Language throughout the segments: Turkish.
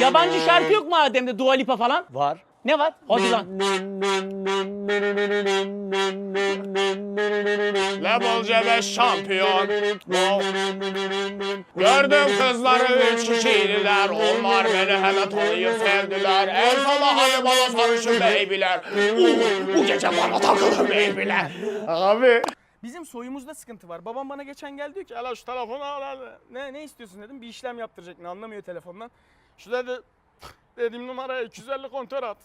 Yabancı şarkı yok mu Adem'de Dua Lipa falan? Var. Ne var? Hadi lan. Level C5 şampiyon. Gördüm kızları üç kişiydiler. Onlar beni hemen tanıyıp sevdiler. El sala hadi bana sarışın beybiler. Uh, bu gece bana takılın beybiler. Abi. Bizim soyumuzda sıkıntı var. Babam bana geçen geldi diyor ki ala şu telefonu al al. Ne, ne istiyorsun dedim. Bir işlem yaptıracak. Ne anlamıyor telefondan. Şu dedi dediğim numaraya 250 kontör at.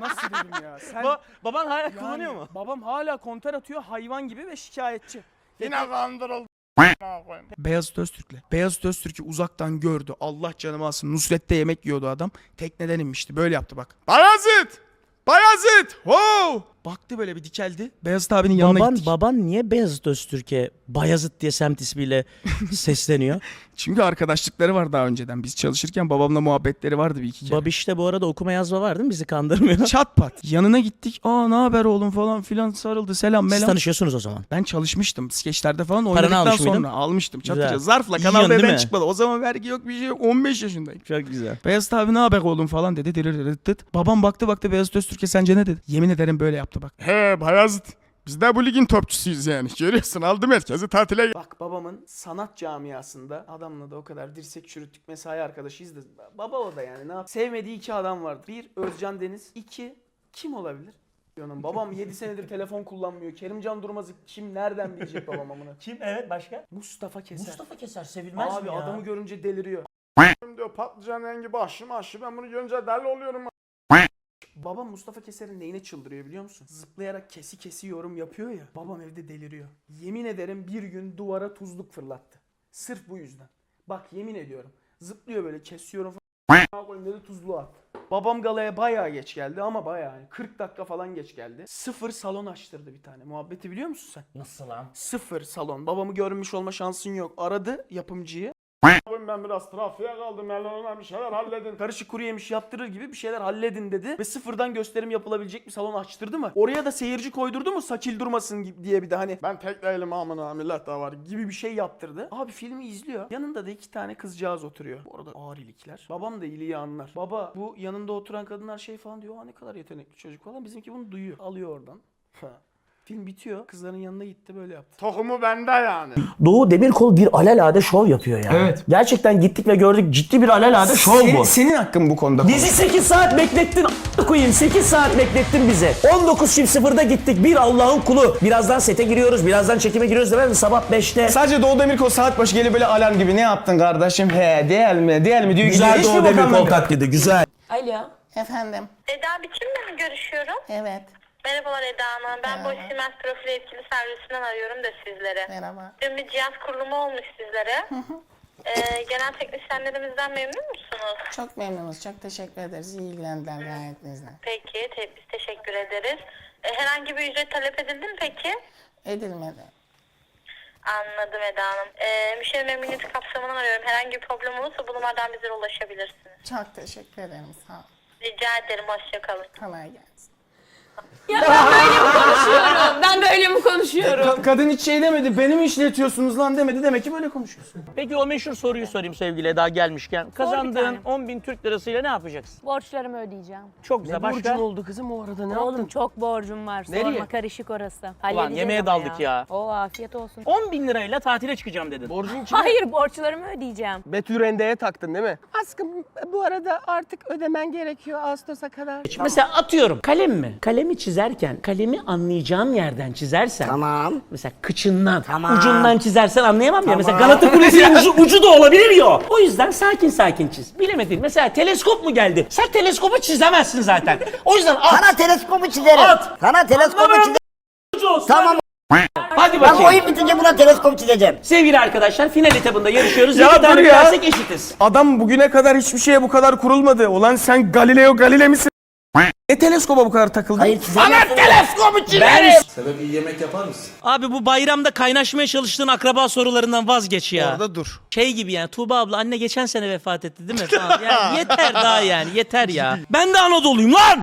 Nasıl dedim ya? Sen Ba- baban hala Yani kullanıyor mu? Babam hala kontör atıyor hayvan gibi ve şikayetçi. Yine kandırıldı. Beyazıt Öztürk'le. Beyazıt Öztürk'ü uzaktan gördü. Allah canımı alsın. Nusret'te yemek yiyordu adam. Tekneden inmişti. Böyle yaptı bak. Bayazıt! Bayazıt! Wow! Baktı böyle bir dikeldi. Beyazıt abinin yanına Baban, gittik. baban niye Beyazıt Öztürk'e Bayazıt diye semt ismiyle sesleniyor? Çünkü arkadaşlıkları var daha önceden. Biz çalışırken babamla muhabbetleri vardı bir iki kere. Babiş'te bu arada okuma yazma var değil mi? Bizi kandırmıyor. Çat pat. Yanına gittik. Aa ne haber oğlum falan filan sarıldı. Selam Siz melam. tanışıyorsunuz o zaman. Ben çalışmıştım. Skeçlerde falan oynadıktan almış sonra mıydın? almıştım. Çatıca. Zarfla Kanal değil mi? çıkmadı. O zaman vergi yok bir şey yok. 15 yaşındayım. Çok güzel. Beyazıt abi ne haber oğlum falan dedi. Dirir dirir tıt. Babam baktı baktı Beyazıt Öztürk'e sence ne dedi? Yemin ederim böyle yaptı bak. He Bayazıt. Biz de bu ligin topçusuyuz yani. Görüyorsun aldım herkesi tatile Bak babamın sanat camiasında adamla da o kadar dirsek çürüttük mesai arkadaşıyız da baba o da yani ne yap? Sevmediği iki adam vardı. Bir Özcan Deniz. iki kim olabilir? Diyorum, babam 7 senedir telefon kullanmıyor. Kerimcan Durmaz'ı kim nereden bilecek babam amına? Kim? Evet başka? Mustafa Keser. Keser sevilmez Abi adamı görünce deliriyor. diyor patlıcan rengi başım aşı ben bunu görünce deli oluyorum. Babam Mustafa Keser'in neyine çıldırıyor biliyor musun? Zıplayarak kesi kesi yorum yapıyor ya. Babam evde deliriyor. Yemin ederim bir gün duvara tuzluk fırlattı. Sırf bu yüzden. Bak yemin ediyorum. Zıplıyor böyle kesiyorum falan. Dedi tuzluğu at. Babam galaya bayağı geç geldi ama bayağı yani 40 dakika falan geç geldi. Sıfır salon açtırdı bir tane. Muhabbeti biliyor musun sen? Nasıl lan? Sıfır salon. Babamı görmüş olma şansın yok. Aradı yapımcıyı. Ben biraz trafiğe kaldım. Ellerine bir şeyler halledin. Karışık kuru yemiş yaptırır gibi bir şeyler halledin dedi. Ve sıfırdan gösterim yapılabilecek bir salon açtırdı mı? Oraya da seyirci koydurdu mu sakil durmasın diye bir de hani Ben tek değilim amına millet de var. gibi bir şey yaptırdı. Abi filmi izliyor. Yanında da iki tane kızcağız oturuyor. Bu arada ağır ilikler. Babam da iyiliği anlar. Baba bu yanında oturan kadınlar şey falan diyor. Aa ne kadar yetenekli çocuk falan. Bizimki bunu duyuyor. Alıyor oradan. Film bitiyor. Kızların yanına gitti böyle yaptı. Tohumu bende yani. Doğu Demirkol bir alelade şov yapıyor ya. Evet. Gerçekten gittik ve gördük ciddi bir alelade şov Senin, bu. senin hakkın bu konuda. Bizi 8 saat beklettin a**ına koyayım 8 saat beklettin bize. 19 çift sıfırda gittik bir Allah'ın kulu. Birazdan sete giriyoruz birazdan çekime giriyoruz demem mi? Sabah 5'te. Sadece Doğu Demirkol saat başı gelip böyle alarm gibi ne yaptın kardeşim? He değil mi? Değil mi? Diyor Güzel gidiyor. Doğu Demirkol taklidi güzel. Alo. Efendim. Eda Biçim'le mi görüşüyorum? Evet. Merhabalar Eda Hanım. Ben Merhaba. Boş Siemens Profili Yetkili Servisinden arıyorum da sizlere. Merhaba. Dün bir cihaz kurulumu olmuş sizlere. ee, genel teknisyenlerimizden memnun musunuz? Çok memnunuz. Çok teşekkür ederiz. İyi ilgilendiler gayet bizle. Peki, te- biz teşekkür ederiz. Ee, herhangi bir ücret talep edildi mi peki? Edilmedi. Anladım Eda Hanım. Ee, müşteri memnuniyeti kapsamından arıyorum. Herhangi bir problem olursa bu numaradan bize ulaşabilirsiniz. Çok teşekkür ederim. Sağ ol. Rica ederim. Hoşçakalın. Kolay gelsin. Ben böyle mi konuşuyorum? Ka- kadın hiç şey demedi. Beni mi işletiyorsunuz lan demedi. Demek ki böyle konuşuyorsun. Peki o meşhur soruyu sorayım sevgili Eda gelmişken. Kazandığın tane. 10 bin Türk lirasıyla ne yapacaksın? Borçlarımı ödeyeceğim. Çok güzel. Başka? oldu kızım o arada ne Oğlum çok borcum var. Sorma Nereye? karışık orası. Ulan Halledeceğiz yemeğe ama daldık ya. O afiyet olsun. 10 bin lirayla tatile çıkacağım dedin. Borcun kime? Hayır borçlarımı ödeyeceğim. Betül Rende'ye taktın değil mi? Aşkım bu arada artık ödemen gerekiyor Ağustos'a kadar. Mesela atıyorum kalem mi? Kalemi çizerken kalemi anlayacağım yerden çizersen. Tamam. Mesela kıçından, ucundan çizersen anlayamam ya. Mesela Galata Kulesi'nin ucu, ucu da olabilir ya. o. O yüzden sakin sakin çiz. Bilemedin. Mesela teleskop mu geldi? Sen teleskopu çizemezsin zaten. O yüzden at. Sana teleskopu çizerim. At. Sana teleskopu Anlamıyorum. çizerim. Ucu olsun. Tamam. Hadi Ben bakayım. oyun bitince buna teleskop çizeceğim. Sevgili arkadaşlar final etabında yarışıyoruz. Ya İki dur tane ya. bilersek eşitiz. Adam bugüne kadar hiçbir şeye bu kadar kurulmadı. Ulan sen Galileo Galile misin? Ne teleskoba bu kadar takıldın? Hayır çizemezsin. teleskopu çizerim. Sebep iyi yemek yapar mısın? Abi bu bayramda kaynaşmaya çalıştığın akraba sorularından vazgeç ya. Orada dur. Şey gibi yani Tuğba abla anne geçen sene vefat etti değil mi? Tamam, yani yeter daha yani yeter ya. Ben de Anadolu'yum lan.